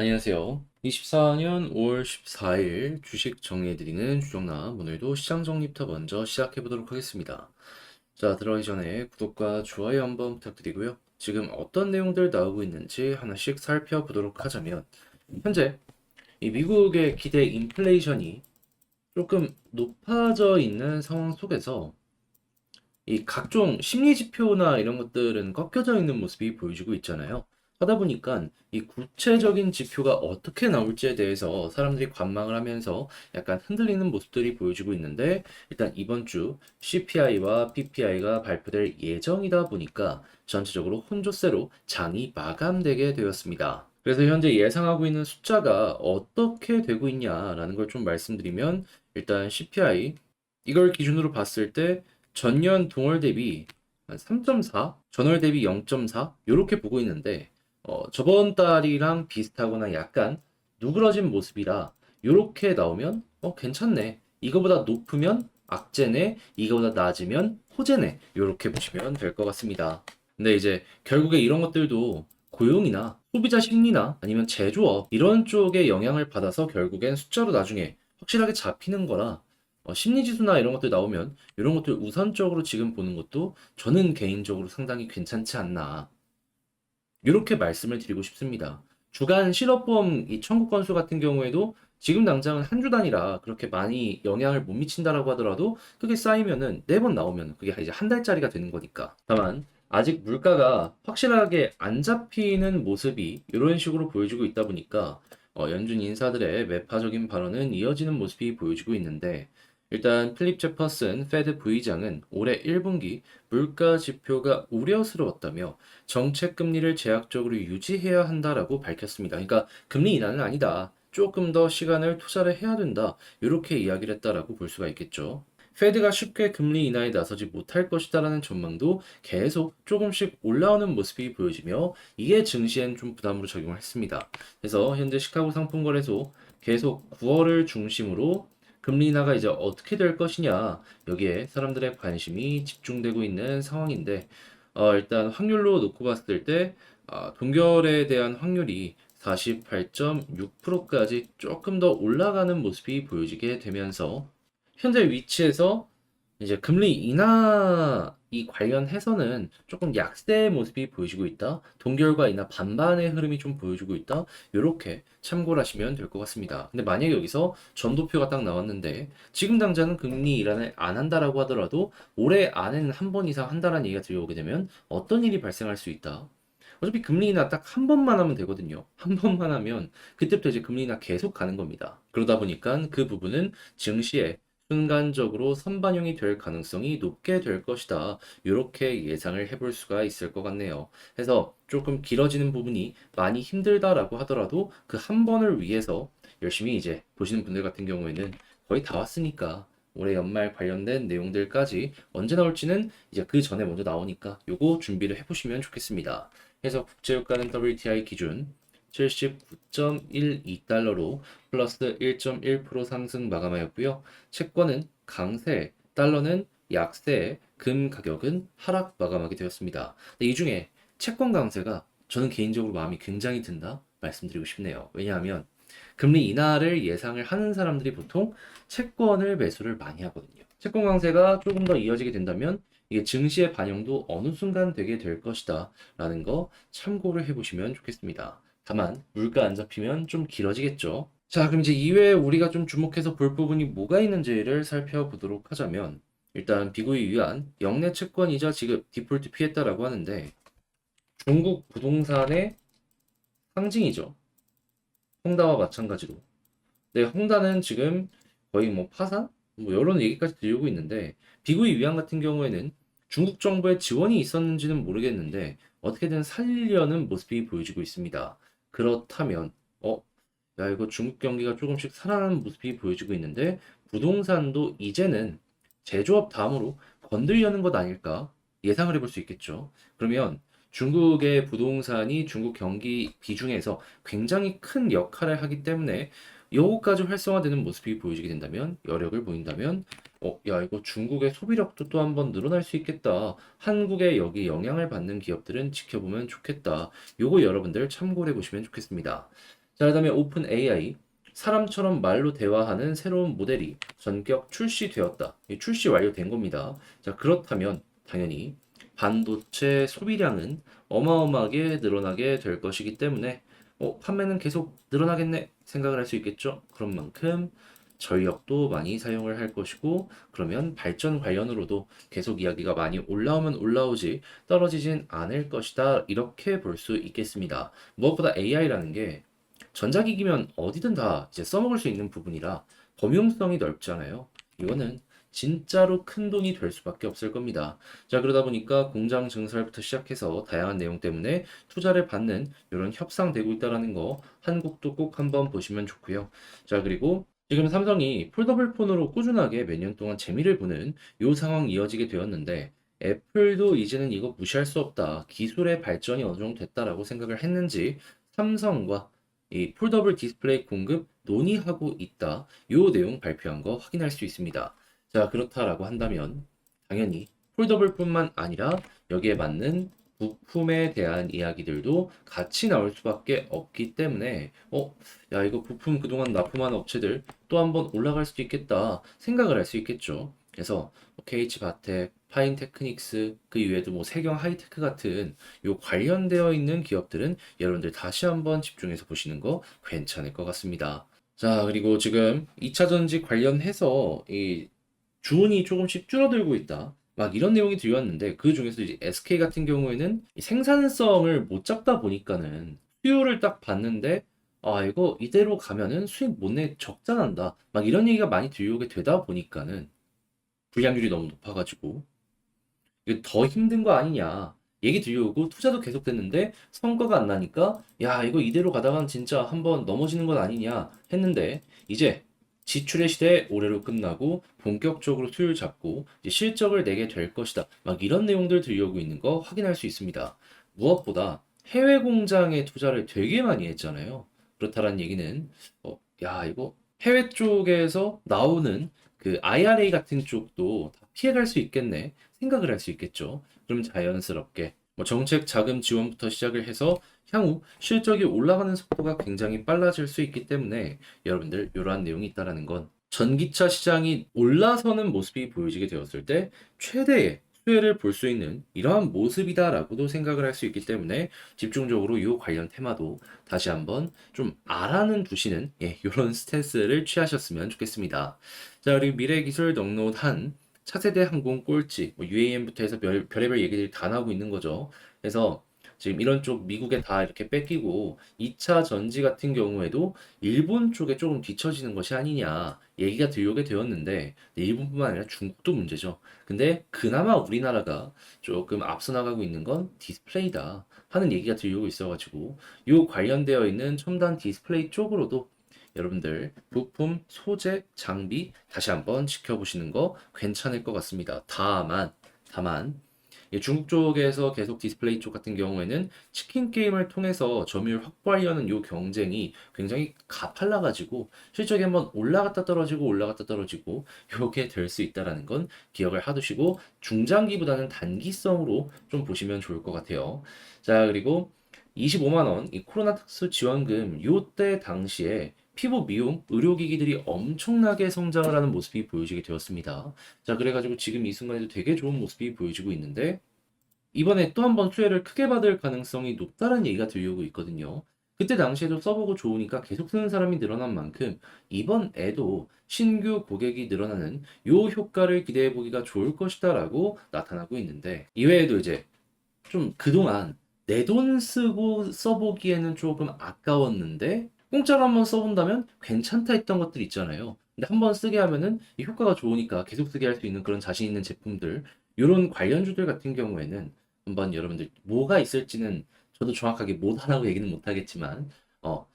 안녕하세요. 24년 5월 14일 주식 정리해드리는 주정남 오늘도 시장 정리부터 먼저 시작해보도록 하겠습니다. 자, 들어가기 전에 구독과 좋아요 한번 부탁드리고요. 지금 어떤 내용들 나오고 있는지 하나씩 살펴보도록 하자면 현재 이 미국의 기대 인플레이션이 조금 높아져 있는 상황 속에서 이 각종 심리 지표나 이런 것들은 꺾여져 있는 모습이 보여지고 있잖아요. 하다 보니까 이 구체적인 지표가 어떻게 나올지에 대해서 사람들이 관망을 하면서 약간 흔들리는 모습들이 보여지고 있는데 일단 이번 주 CPI와 PPI가 발표될 예정이다 보니까 전체적으로 혼조세로 장이 마감되게 되었습니다. 그래서 현재 예상하고 있는 숫자가 어떻게 되고 있냐라는 걸 좀 말씀드리면 일단 CPI 이걸 기준으로 봤을 때 전년 동월 대비 3.4, 전월 대비 0.4 이렇게 보고 있는데 어, 저번 달이랑 비슷하거나 약간 누그러진 모습이라 이렇게 나오면 어, 괜찮네. 이거보다 높으면 악재네, 이거보다 낮으면 호재네. 이렇게 보시면 될 것 같습니다. 근데 이제 결국에 이런 것들도 고용이나 소비자 심리나 아니면 제조업 이런 쪽에 영향을 받아서 결국엔 숫자로 나중에 확실하게 잡히는 거라 어, 심리 지수나 이런 것들 나오면 이런 것들 우선적으로 지금 보는 것도 저는 개인적으로 상당히 괜찮지 않나. 이렇게 말씀을 드리고 싶습니다. 주간 실업보험 이 청구 건수 같은 경우에도 지금 당장은 한 주 단위라 그렇게 많이 영향을 못 미친다라고 하더라도 그게 쌓이면은 네 번 나오면 그게 이제 한 달짜리가 되는 거니까. 다만 아직 물가가 확실하게 안 잡히는 모습이 이런 식으로 보여지고 있다 보니까 어, 연준 인사들의 매파적인 발언은 이어지는 모습이 보여지고 있는데 일단 필립 제퍼슨 페드 부의장은 올해 1분기 물가 지표가 우려스러웠다며 정책 금리를 제약적으로 유지해야 한다라고 밝혔습니다. 그러니까 금리 인하는 아니다. 조금 더 시간을 투자를 해야 된다. 이렇게 이야기를 했다라고 볼 수가 있겠죠. 페드가 쉽게 금리 인하에 나서지 못할 것이다라는 전망도 계속 조금씩 올라오는 모습이 보여지며 이게 증시엔 좀 부담으로 적용을 했습니다. 그래서 현재 시카고 상품거래소 계속 9월을 중심으로 금리 인하가 이제 어떻게 될 것이냐 여기에 사람들의 관심이 집중되고 있는 상황인데 어, 일단 확률로 놓고 봤을 때 아, 동결에 대한 확률이 48.6%까지 조금 더 올라가는 모습이 보여지게 되면서 현재 위치에서 이제 금리 인하 이 관련해서는 조금 약세의 모습이 보여지고 있다. 동결과 인하 반반의 흐름이 좀 보여주고 있다. 이렇게 참고를 하시면 될 것 같습니다. 근데 만약에 여기서 전도표가 딱 나왔는데 지금 당장은 금리 인하를 안 한다라고 하더라도 올해 안에는 한 번 이상 한다라는 얘기가 들려오게 되면 어떤 일이 발생할 수 있다. 어차피 금리 인하 딱 한 번만 하면 되거든요. 한 번만 하면 그때부터 이제 금리 인하 계속 가는 겁니다. 그러다 보니까 그 부분은 증시에 순간적으로 선반영이 될 가능성이 높게 될 것이다. 이렇게 예상을 해볼 수가 있을 것 같네요. 해서 조금 길어지는 부분이 많이 힘들다라고 하더라도 그 한 번을 위해서 열심히 이제 보시는 분들 같은 경우에는 거의 다 왔으니까 올해 연말 관련된 내용들까지 언제 나올지는 이제 그 전에 먼저 나오니까 요거 준비를 해보시면 좋겠습니다. 해서 국제유가는 WTI 기준 79.12달러로 플러스 1.1% 상승 마감하였고요. 채권은 강세, 달러는 약세, 금 가격은 하락 마감하게 되었습니다. 이 중에 채권 강세가 저는 개인적으로 마음이 굉장히 든다 말씀드리고 싶네요. 왜냐하면 금리 인하를 예상을 하는 사람들이 보통 채권을 매수를 많이 하거든요. 채권 강세가 조금 더 이어지게 된다면 이게 증시의 반영도 어느 순간 되게 될 것이다 라는 거 참고를 해보시면 좋겠습니다. 다만 물가 안 잡히면 좀 길어지겠죠. 자, 그럼 이제 이외에 우리가 좀 주목해서 볼 부분이 뭐가 있는지를 살펴보도록 하자면 일단 비구이 위한 영내 채권 이자 지급 디폴트 피했다라고 하는데 중국 부동산의 상징이죠. 홍다와 마찬가지로. 네, 홍다는 지금 거의 뭐 파산? 뭐 이런 얘기까지 들리고 있는데 비구이 위안 같은 경우에는 중국 정부의 지원이 있었는지는 모르겠는데 어떻게든 살리려는 모습이 보여지고 있습니다. 그렇다면 어, 야 이거 중국 경기가 조금씩 살아나는 모습이 보여지고 있는데 부동산도 이제는 제조업 다음으로 건들려는 것 아닐까 예상을 해볼 수 있겠죠. 그러면 중국의 부동산이 중국 경기 비중에서 굉장히 큰 역할을 하기 때문에 요거까지 활성화되는 모습이 보여지게 된다면 여력을 보인다면 어, 야 이거 중국의 소비력도 또 한 번 늘어날 수 있겠다. 한국에 여기 영향을 받는 기업들은 지켜보면 좋겠다. 요거 여러분들 참고해 보시면 좋겠습니다. 자, 그다음에 오픈 AI 사람처럼 말로 대화하는 새로운 모델이 전격 출시되었다. 이 출시 완료된 겁니다. 자, 그렇다면 당연히 반도체 소비량은 어마어마하게 늘어나게 될 것이기 때문에 어, 판매는 계속 늘어나겠네 생각을 할 수 있겠죠. 그런 만큼 전력도 많이 사용을 할 것이고 그러면 발전 관련으로도 계속 이야기가 많이 올라오면 올라오지 떨어지진 않을 것이다. 이렇게 볼 수 있겠습니다. 무엇보다 AI라는 게 전자기기면 어디든 다 이제 써먹을 수 있는 부분이라 범용성이 넓잖아요. 이거는 진짜로 큰 돈이 될 수밖에 없을 겁니다. 자, 그러다 보니까 공장 증설부터 시작해서 다양한 내용 때문에 투자를 받는 이런 협상되고 있다라는 거 한국도 꼭 한번 보시면 좋고요. 자, 그리고 지금 삼성이 폴더블 폰으로 꾸준하게 몇 년 동안 재미를 보는 이 상황이 이어지게 되었는데 애플도 이제는 이거 무시할 수 없다. 기술의 발전이 어느 정도 됐다라고 생각을 했는지 삼성과 이 폴더블 디스플레이 공급 논의하고 있다. 요 내용 발표한 거 확인할 수 있습니다. 자, 그렇다라고 한다면 당연히 폴더블뿐만 아니라 여기에 맞는 부품에 대한 이야기들도 같이 나올 수밖에 없기 때문에 어, 야, 이거 부품 그동안 납품한 업체들 또 한번 올라갈 수도 있겠다 생각을 할 수 있겠죠. 그래서 뭐 KH 바텍, 파인 테크닉스 그 이외에도 뭐 세경 하이테크 같은 요 관련되어 있는 기업들은 여러분들 다시 한번 집중해서 보시는 거 괜찮을 것 같습니다. 자, 그리고 지금 2차 전지 관련해서 이 주문이 조금씩 줄어들고 있다. 막 이런 내용이 들려왔는데 그 중에서 이제 SK 같은 경우에는 이 생산성을 못 잡다 보니까는 수요를 딱 봤는데 아 이거 이대로 가면은 수익 못 내 적자 난다. 막 이런 얘기가 많이 들려오게 되다 보니까는 불량률이 너무 높아가지고 이거 더 힘든 거 아니냐 얘기 들려오고 투자도 계속됐는데 성과가 안 나니까 야 이거 이대로 가다간 진짜 한번 넘어지는 건 아니냐 했는데 이제 지출의 시대 올해로 끝나고 본격적으로 수요를 잡고 실적을 내게 될 것이다. 막 이런 내용들 들려오고 있는 거 확인할 수 있습니다. 무엇보다 해외 공장에 투자를 되게 많이 했잖아요. 그렇다라는 얘기는 어, 야 이거 해외 쪽에서 나오는 그 IRA 같은 쪽도 다 피해갈 수 있겠네 생각을 할 수 있겠죠. 그럼 자연스럽게 뭐 정책 자금 지원부터 시작을 해서 향후 실적이 올라가는 속도가 굉장히 빨라질 수 있기 때문에 여러분들 이러한 내용이 있다라는 건 전기차 시장이 올라서는 모습이 보여지게 되었을 때 최대의 수혜를 볼 수 있는 이러한 모습이다라고도 생각을 할 수 있기 때문에 집중적으로 이 관련 테마도 다시 한번 좀 알아는 두시는 예, 이런 스탠스를 취하셨으면 좋겠습니다. 자, 그리고 미래 기술 넉넉한 차세대 항공 꼴찌, 뭐 UAM부터 해서 별, 별의별 얘기들이 다 나오고 있는 거죠. 그래서 지금 이런 쪽 미국에 다 이렇게 뺏기고 2차 전지 같은 경우에도 일본 쪽에 조금 뒤처지는 것이 아니냐 얘기가 들려오게 되었는데 일본뿐만 아니라 중국도 문제죠. 근데 그나마 우리나라가 조금 앞서 나가고 있는 건 디스플레이다 하는 얘기가 들려오고 있어가지고 이 관련되어 있는 첨단 디스플레이 쪽으로도 여러분들 부품, 소재, 장비 다시 한번 지켜보시는 거 괜찮을 것 같습니다. 다만, 다만 이 중국 쪽에서 계속 디스플레이 쪽 같은 경우에는 치킨 게임을 통해서 점유율 확보하려는 요 경쟁이 굉장히 가팔라 가지고 실적이 한번 올라갔다 떨어지고 올라갔다 떨어지고 요게 될 수 있다라는 건 기억을 하두시고 중장기보다는 단기성으로 좀 보시면 좋을 것 같아요. 자, 그리고 25만 원 이 코로나 특수 지원금 요때 당시에 피부 미용 의료기기들이 엄청나게 성장을 하는 모습이 보여지게 되었습니다. 자, 그래가지고 지금 이 순간에도 되게 좋은 모습이 보여지고 있는데 이번에 또 한 번 수혜를 크게 받을 가능성이 높다는 얘기가 들려오고 있거든요. 그때 당시에도 써보고 좋으니까 계속 쓰는 사람이 늘어난 만큼 이번에도 신규 고객이 늘어나는 요 효과를 기대해 보기가 좋을 것이다 라고 나타나고 있는데 이외에도 이제 좀 그동안 내 돈 쓰고 써보기에는 조금 아까웠는데 공짜로 한번 써본다면 괜찮다 했던 것들 있잖아요. 근데 한 번 쓰게 하면은 이 효과가 좋으니까 계속 쓰게 할 수 있는 그런 자신 있는 제품들, 이런 관련주들 같은 경우에는 한번 여러분들 뭐가 있을지는 저도 정확하게 뭐다라고 얘기는 못하겠지만, 어,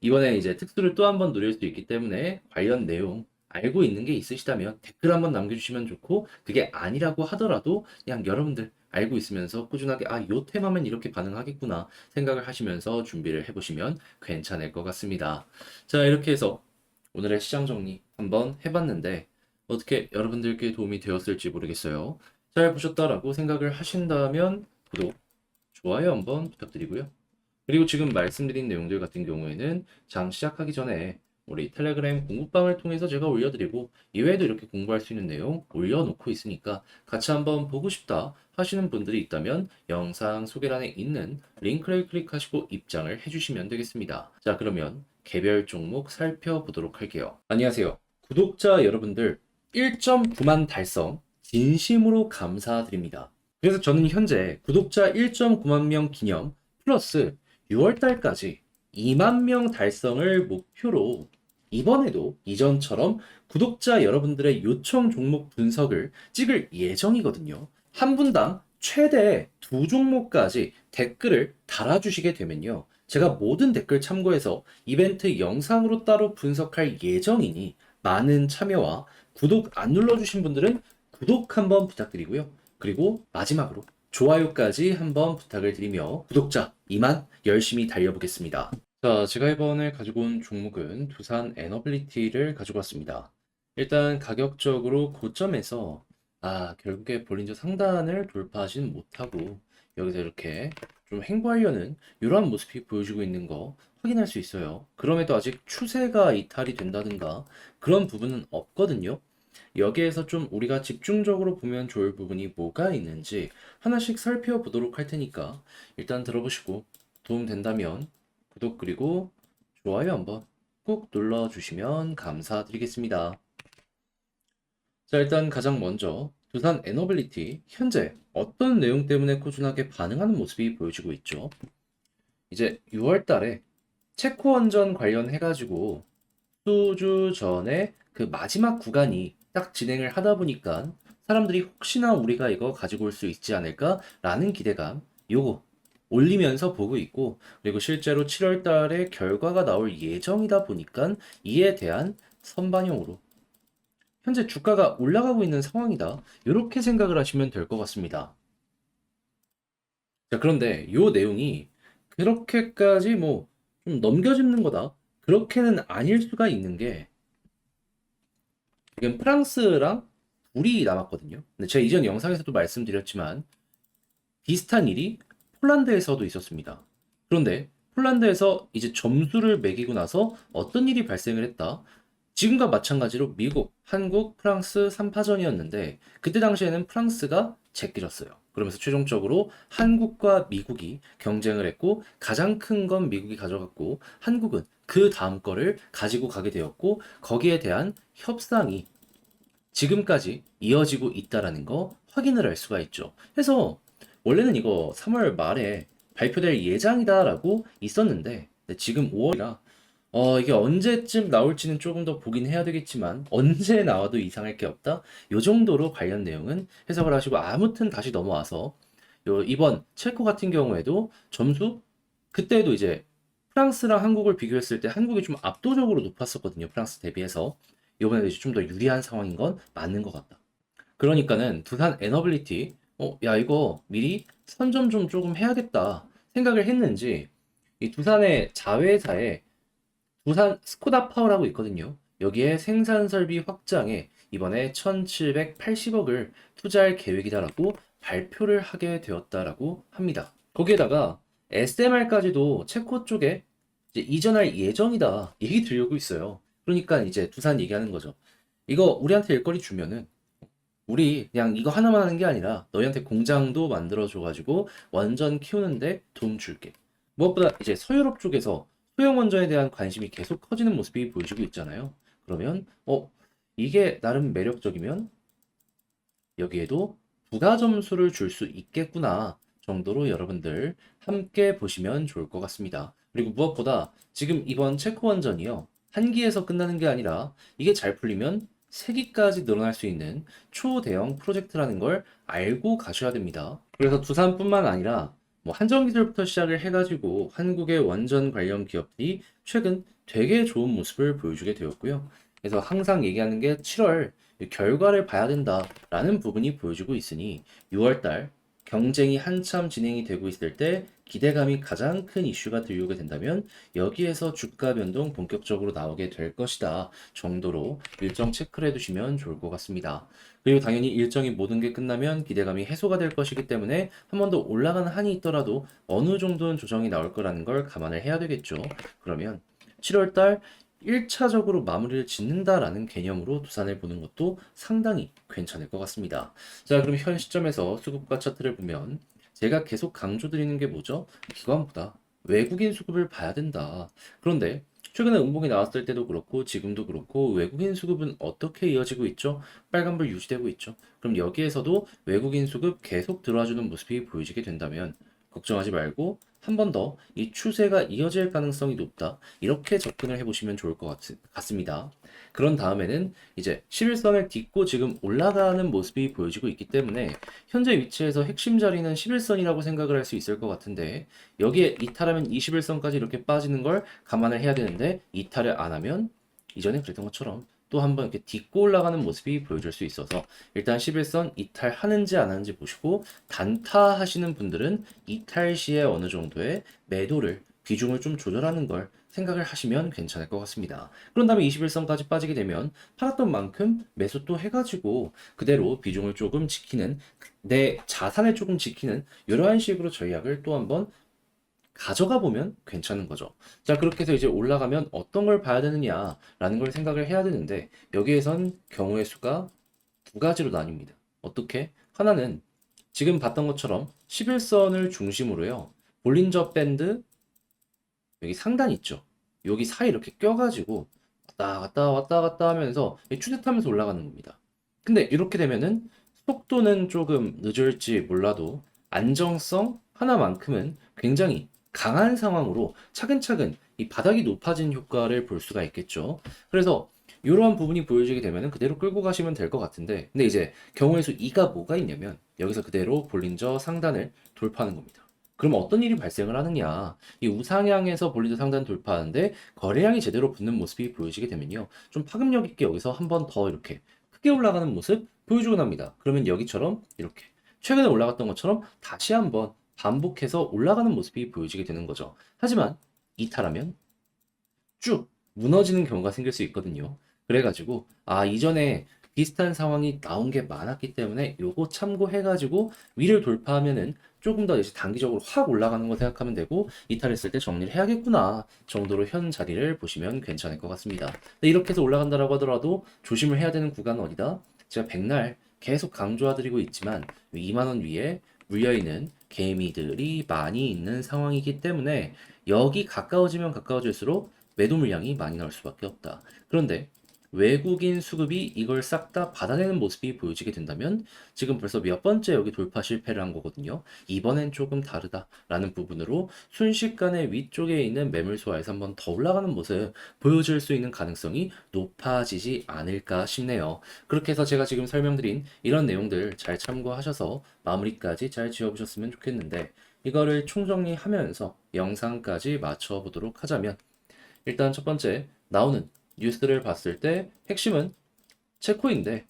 이번에 이제 특수를 또 한 번 누릴 수 있기 때문에 관련 내용 알고 있는 게 있으시다면 댓글 한번 남겨주시면 좋고, 그게 아니라고 하더라도 그냥 여러분들 알고 있으면서 꾸준하게 아, 요 테마면 이렇게 반응하겠구나 생각을 하시면서 준비를 해보시면 괜찮을 것 같습니다. 자, 이렇게 해서 오늘의 시장 정리 한번 해봤는데 어떻게 여러분들께 도움이 되었을지 모르겠어요. 잘 보셨다라고 생각을 하신다면 구독, 좋아요 한번 부탁드리고요. 그리고 지금 말씀드린 내용들 같은 경우에는 장 시작하기 전에 우리 텔레그램 공부방을 통해서 제가 올려드리고 이외에도 이렇게 공부할 수 있는 내용 올려놓고 있으니까 같이 한번 보고 싶다 하시는 분들이 있다면 영상 소개란에 있는 링크를 클릭하시고 입장을 해주시면 되겠습니다. 자 그러면 개별 종목 살펴보도록 할게요. 안녕하세요. 구독자 여러분들 1.9만 달성 진심으로 감사드립니다. 그래서 저는 현재 구독자 1.9만 명 기념 플러스 6월 달까지 2만 명 달성을 목표로 이번에도 이전처럼 구독자 여러분들의 요청 종목 분석을 찍을 예정이거든요. 한 분당 최대 두 종목까지 댓글을 달아주시게 되면요. 제가 모든 댓글 참고해서 이벤트 영상으로 따로 분석할 예정이니 많은 참여와 구독 안 눌러주신 분들은 구독 한번 부탁드리고요. 그리고 마지막으로 좋아요까지 한번 부탁을 드리며 구독자 2만 열심히 달려보겠습니다. 자, 제가 이번에 가지고 온 종목은 두산 에너빌리티를 가지고 왔습니다. 일단 가격적으로 고점에서 아, 결국에 볼린저 상단을 돌파하지는 못하고 여기서 이렇게 좀 횡보하려는 이러한 모습이 보여주고 있는 거 확인할 수 있어요. 그럼에도 아직 추세가 이탈이 된다든가 그런 부분은 없거든요. 여기에서 좀 우리가 집중적으로 보면 좋을 부분이 뭐가 있는지 하나씩 살펴보도록 할 테니까 일단 들어보시고 도움 된다면 구독 그리고 좋아요 한번 꼭 눌러주시면 감사드리겠습니다. 자, 일단 가장 먼저 두산 에너빌리티 현재 어떤 내용 때문에 꾸준하게 반응하는 모습이 보여지고 있죠. 이제 6월 달에 체코 원전 관련해 가지고 수주 전에 그 마지막 구간이 딱 진행을 하다 보니까 사람들이 혹시나 우리가 이거 가지고 올 수 있지 않을까라는 기대감 요거 올리면서 보고 있고 그리고 실제로 7월 달에 결과가 나올 예정이다 보니까 이에 대한 선반영으로 현재 주가가 올라가고 있는 상황이다. 이렇게 생각을 하시면 될 것 같습니다. 자, 그런데 이 내용이 그렇게까지 뭐 좀 넘겨짚는 거다. 그렇게는 아닐 수가 있는 게 지금 프랑스랑 둘이 남았거든요. 근데 제가 이전 영상에서도 말씀드렸지만 비슷한 일이 폴란드에서도 있었습니다. 그런데 폴란드에서 이제 점수를 매기고 나서 어떤 일이 발생을 했다. 지금과 마찬가지로 미국, 한국, 프랑스 3파전이었는데 그때 당시에는 프랑스가 제끼졌어요. 그러면서 최종적으로 한국과 미국이 경쟁을 했고 가장 큰 건 미국이 가져갔고 한국은 그 다음 거를 가지고 가게 되었고 거기에 대한 협상이 지금까지 이어지고 있다라는 거 확인을 할 수가 있죠. 그래서 원래는 이거 3월 말에 발표될 예정이다라고 있었는데 지금 5월이라 어, 이게 언제쯤 나올지는 조금 더 보긴 해야 되겠지만, 언제 나와도 이상할 게 없다? 요 정도로 관련 내용은 해석을 하시고, 아무튼 다시 넘어와서, 요, 이번 체코 같은 경우에도 점수, 그때도 이제 프랑스랑 한국을 비교했을 때 한국이 좀 압도적으로 높았었거든요. 프랑스 대비해서. 이번에도 좀 더 유리한 상황인 건 맞는 것 같다. 그러니까는 두산 에너빌리티, 어, 야, 이거 미리 선점 좀 조금 해야겠다 생각을 했는지, 이 두산의 자회사에 부산 스코다 파워라고 있거든요. 여기에 생산 설비 확장에 이번에 1,780억을 투자할 계획이다라고 발표를 하게 되었다라고 합니다. 거기에다가 SMR까지도 체코 쪽에 이제 이전할 예정이다 얘기 들려고 있어요. 그러니까 이제 두산 얘기하는 거죠. 이거 우리한테 일거리 주면은 우리 그냥 이거 하나만 하는 게 아니라 너희한테 공장도 만들어 줘가지고 원전 키우는데 돈 줄게. 무엇보다 이제 서유럽 쪽에서 소형 원전에 대한 관심이 계속 커지는 모습이 보여지고 있잖아요. 그러면 어 이게 나름 매력적이면 여기에도 부가 점수를 줄 수 있겠구나 정도로 여러분들 함께 보시면 좋을 것 같습니다. 그리고 무엇보다 지금 이번 체코 원전이요. 한 기에서 끝나는 게 아니라 이게 잘 풀리면 세 기까지 늘어날 수 있는 초대형 프로젝트라는 걸 알고 가셔야 됩니다. 그래서 두산뿐만 아니라 뭐 한전기술부터 시작을 해가지고 한국의 원전 관련 기업들이 최근 되게 좋은 모습을 보여주게 되었고요. 그래서 항상 얘기하는 게 7월 결과를 봐야 된다라는 부분이 보여주고 있으니 6월달 경쟁이 한참 진행이 되고 있을 때 기대감이 가장 큰 이슈가 들려오게 된다면 여기에서 주가 변동 본격적으로 나오게 될 것이다 정도로 일정 체크를 해두시면 좋을 것 같습니다. 그리고 당연히 일정이 모든 게 끝나면 기대감이 해소가 될 것이기 때문에 한 번 더 올라가는 한이 있더라도 어느 정도는 조정이 나올 거라는 걸 감안을 해야 되겠죠. 그러면 7월달 1차적으로 마무리를 짓는다라는 개념으로 두산을 보는 것도 상당히 괜찮을 것 같습니다. 자, 그럼 현 시점에서 수급과 차트를 보면 제가 계속 강조드리는 게 뭐죠? 기관보다 외국인 수급을 봐야 된다. 그런데 최근에 음봉이 나왔을 때도 그렇고 지금도 그렇고 외국인 수급은 어떻게 이어지고 있죠? 빨간불 유지되고 있죠. 그럼 여기에서도 외국인 수급 계속 들어와주는 모습이 보여지게 된다면 걱정하지 말고 한 번 더 이 추세가 이어질 가능성이 높다. 이렇게 접근을 해보시면 좋을 것 같, 같습니다. 그런 다음에는 이제 11선을 딛고 지금 올라가는 모습이 보여지고 있기 때문에 현재 위치에서 핵심 자리는 11선이라고 생각을 할 수 있을 것 같은데 여기에 이탈하면 21선까지 이렇게 빠지는 걸 감안을 해야 되는데 이탈을 안 하면 이전에 그랬던 것처럼 또 한번 이렇게 딛고 올라가는 모습이 보여줄 수 있어서 일단 11선 이탈하는지 안 하는지 보시고 단타 하시는 분들은 이탈 시에 어느 정도의 매도를 비중을 좀 조절하는 걸 생각을 하시면 괜찮을 것 같습니다. 그런 다음에 21선까지 빠지게 되면 팔았던 만큼 매수 또 해가지고 그대로 비중을 조금 지키는 내 자산을 조금 지키는 이러한 식으로 전략을 또 한번 가져가 보면 괜찮은 거죠. 자, 그렇게 해서 이제 올라가면 어떤 걸 봐야 되느냐라는 걸 생각을 해야 되는데 여기에선 경우의 수가 두 가지로 나뉩니다. 어떻게? 하나는 지금 봤던 것처럼 11선을 중심으로요. 볼린저 밴드 여기 상단 있죠. 여기 사이 이렇게 껴가지고 왔다 갔다 왔다 갔다 하면서 추세 타면서 올라가는 겁니다. 근데 이렇게 되면은 속도는 조금 늦을지 몰라도 안정성 하나만큼은 굉장히 강한 상황으로 차근차근 이 바닥이 높아진 효과를 볼 수가 있겠죠. 그래서 이러한 부분이 보여지게 되면 그대로 끌고 가시면 될 것 같은데 근데 이제 경우의 수 2가 뭐가 있냐면 여기서 그대로 볼린저 상단을 돌파하는 겁니다. 그럼 어떤 일이 발생을 하느냐 이 우상향에서 볼린저 상단 돌파하는데 거래량이 제대로 붙는 모습이 보여지게 되면요 좀 파급력 있게 여기서 한 번 더 이렇게 크게 올라가는 모습 보여주곤 합니다. 그러면 여기처럼 이렇게 최근에 올라갔던 것처럼 다시 한번 반복해서 올라가는 모습이 보여지게 되는 거죠. 하지만 이탈하면 쭉 무너지는 경우가 생길 수 있거든요. 그래가지고 아 이전에 비슷한 상황이 나온 게 많았기 때문에 요거 참고해가지고 위를 돌파하면은 조금 더 이제 단기적으로 확 올라가는 거 생각하면 되고 이탈했을 때 정리를 해야겠구나 정도로 현 자리를 보시면 괜찮을 것 같습니다. 이렇게 해서 올라간다라고 하더라도 조심을 해야 되는 구간은 어디다? 제가 백날 계속 강조해드리고 있지만 2만 원 위에 물려있는 개미들이 많이 있는 상황이기 때문에 여기 가까워지면 가까워질수록 매도 물량이 많이 나올 수밖에 없다. 그런데 외국인 수급이 이걸 싹 다 받아내는 모습이 보여지게 된다면 지금 벌써 몇 번째 여기 돌파 실패를 한 거거든요. 이번엔 조금 다르다라는 부분으로 순식간에 위쪽에 있는 매물 소화에서 한번 더 올라가는 모습 보여줄 수 있는 가능성이 높아지지 않을까 싶네요. 그렇게 해서 제가 지금 설명드린 이런 내용들 잘 참고하셔서 마무리까지 잘 지어보셨으면 좋겠는데 이거를 총정리하면서 영상까지 맞춰보도록 하자면 일단 첫 번째 나오는 뉴스를 봤을 때 핵심은 체코인데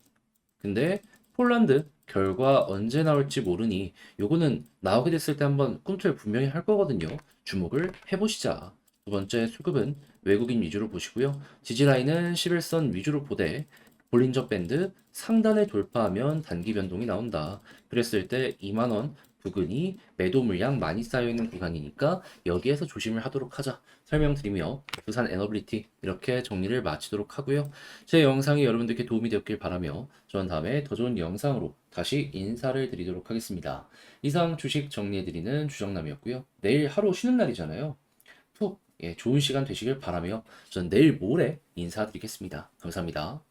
근데 폴란드 결과 언제 나올지 모르니 요거는 나오게 됐을 때 한번 꿈틀 분명히 할 거거든요. 주목을 해보시자. 두 번째 수급은 외국인 위주로 보시고요. 지지라인은 11선 위주로 보되 볼린저 밴드 상단에 돌파하면 단기 변동이 나온다. 그랬을 때 2만원 부근이 매도 물량 많이 쌓여있는 구간이니까 여기에서 조심을 하도록 하자 설명드리며 부산 에너빌리티 이렇게 정리를 마치도록 하고요. 제 영상이 여러분들께 도움이 되었길 바라며 저는 다음에 더 좋은 영상으로 다시 인사를 드리도록 하겠습니다. 이상 주식 정리해드리는 주정남이었고요. 내일 하루 쉬는 날이잖아요. 푹 예, 좋은 시간 되시길 바라며 저는 내일 모레 인사드리겠습니다. 감사합니다.